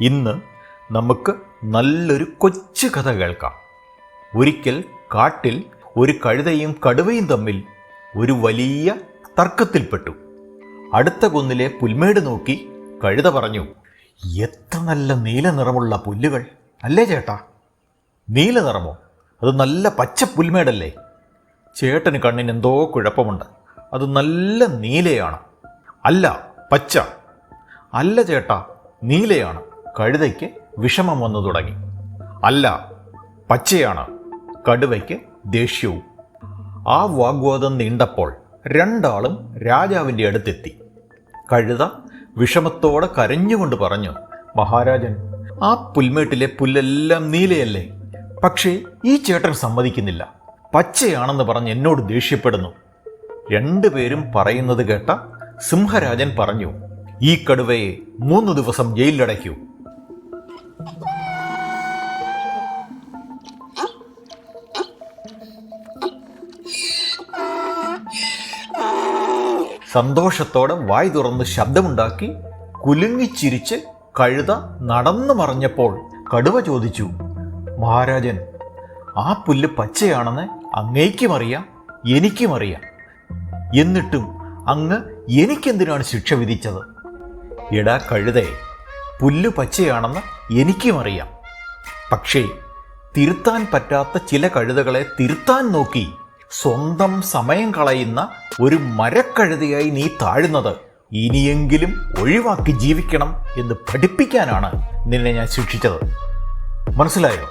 ഇന്ന് നമുക്ക് നല്ലൊരു കൊച്ചു കഥ കേൾക്കാം. ഒരിക്കൽ കാട്ടിൽ ഒരു കഴുതയും കടുവയും തമ്മിൽ ഒരു വലിയ തർക്കത്തിൽപ്പെട്ടു. അടുത്ത കുന്നിലെ പുൽമേട് നോക്കി കഴുത പറഞ്ഞു എത്ര നല്ല നീല നിറമുള്ള പുല്ലുകൾ അല്ലേ ചേട്ടാ? നീല നിറമോ? അത് നല്ല പച്ച പുൽമേടല്ലേ? ചേട്ടന് കണ്ണിന് എന്തോ കുഴപ്പമുണ്ട്. അത് നല്ല നീലയാണ്. അല്ല പച്ച. അല്ല ചേട്ടാ നീലയാണ്. കഴുതയ്ക്ക് വിഷമം വന്നു തുടങ്ങി. അല്ല പച്ചയാണ് കടുവയ്ക്ക് ദേഷ്യവും. ആ വാഗ്വാദം നീണ്ടപ്പോൾ രണ്ടാളും രാജാവിന്റെ അടുത്തെത്തി. കഴുത വിഷമത്തോടെ കരഞ്ഞുകൊണ്ട് പറഞ്ഞു മഹാരാജൻ ആ പുൽമേട്ടിലെ പുല്ലെല്ലാം നീലയല്ലേ? പക്ഷേ ഈ ചേട്ടൻ സമ്മതിക്കുന്നില്ല. പച്ചയാണെന്ന് പറഞ്ഞ് എന്നോട് ദേഷ്യപ്പെടുന്നു. രണ്ടുപേരും പറയുന്നത് കേട്ട സിംഹരാജൻ പറഞ്ഞു ഈ കടുവയെ മൂന്ന് ദിവസം ജയിലിലടയ്ക്കൂ. സന്തോഷത്തോടെ വായ് തുറന്ന് ശബ്ദമുണ്ടാക്കി കുലുങ്ങിച്ചിരിച്ച് കഴുത നടന്നു മറഞ്ഞപ്പോൾ കടുവ ചോദിച്ചു മഹാരാജൻ ആ പുല്ല് പച്ചയാണെന്ന് അങ്ങേക്കും അറിയാം എനിക്കും അറിയാം എന്നിട്ടും അങ്ങ് എനിക്കെന്തിനാണ് ശിക്ഷ വിധിച്ചത്? എടാ കഴുതേ പുല്ല് പച്ചയാണെന്ന് എനിക്കും അറിയാം. പക്ഷേ തിരുത്താൻ പറ്റാത്ത ചില കഴുതകളെ തിരുത്താൻ നോക്കി സ്വന്തം സമയം കളയുന്ന ഒരു മരക്കഴുതയായി നീ താഴുന്നത് ഇനിയെങ്കിലും ഒഴിവാക്കി ജീവിക്കണം എന്ന് പഠിപ്പിക്കാനാണ് നിന്നെ ഞാൻ ശിക്ഷിച്ചത്. മനസ്സിലായോ?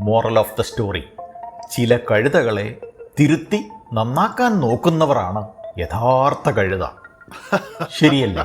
Moral of the story. ചില കഴുതകളെ തിരുത്തി നന്നാക്കാൻ നോക്കുന്നവരാണ് യഥാർത്ഥ കഴുത. ശരിയല്ലേ?